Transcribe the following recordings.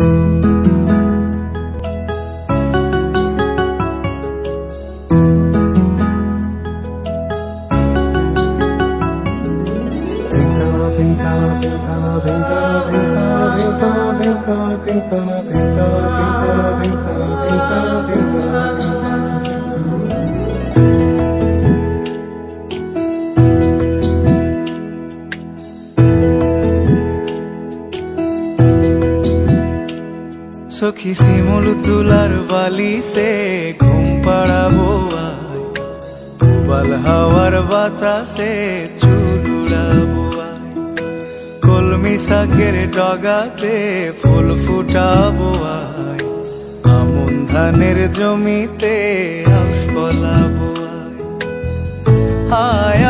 Vem cá, vem cá, vem cá, vem cá, vem cá, vem cá, vem cá, vem cá, vem cá, vem cá. সখী শিমুল তুলার বালিতে ঘুম পাড়াবো আয়। হাওয়ার বাতাসে আয়। কলমি শাকের ডগাতে ফুল ফুটাবো আয়। আমন ধানের জমিতে আয়। আয়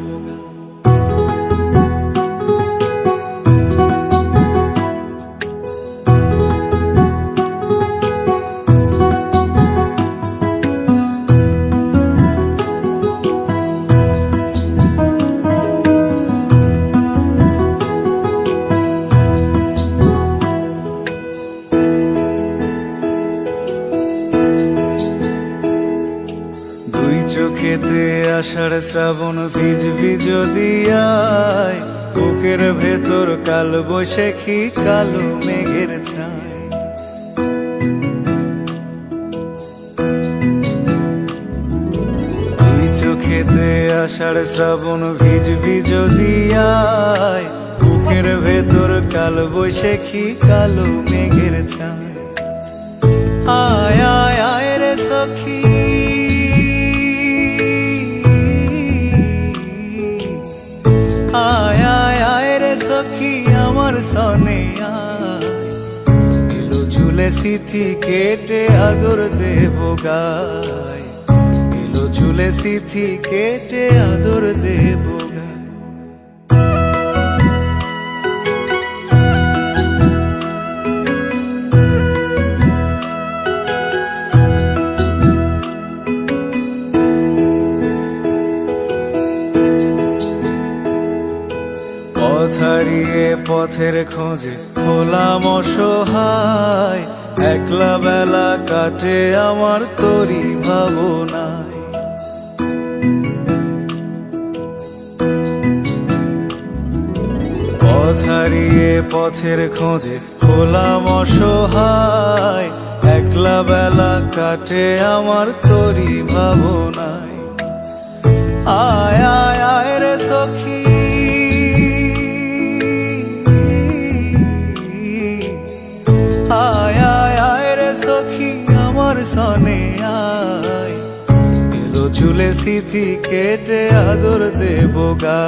চোখেতে আষাঢ় শ্রাবণ ভিজবি যদি আয় বুকের ভেতর কাল বৈশাখী, কালো মেঘের ছায়। চোখেতে আষাঢ় শ্রাবণ ভিজবি যদি আয় বুকের ভেতর কাল বৈশাখী, কালো মেঘের ছায়। আয় আয় আয় রে সখী। সনে এলো চুলে সিথি কেটে আদর দেব গায়। এলো ঝুলে সিথি কেটে আদর দেব হারিয়ে পথের খোঁজে হলাম অসহায়, একলা বেলা কাটে আমার তরি ভাবনায়। পথ হারিয়ে পথের খোঁজে হলাম অসহায়, একলা বেলা কাটে আমার তরি ভাবনায়। চুলে সিথি কেটে আদর দেব গা।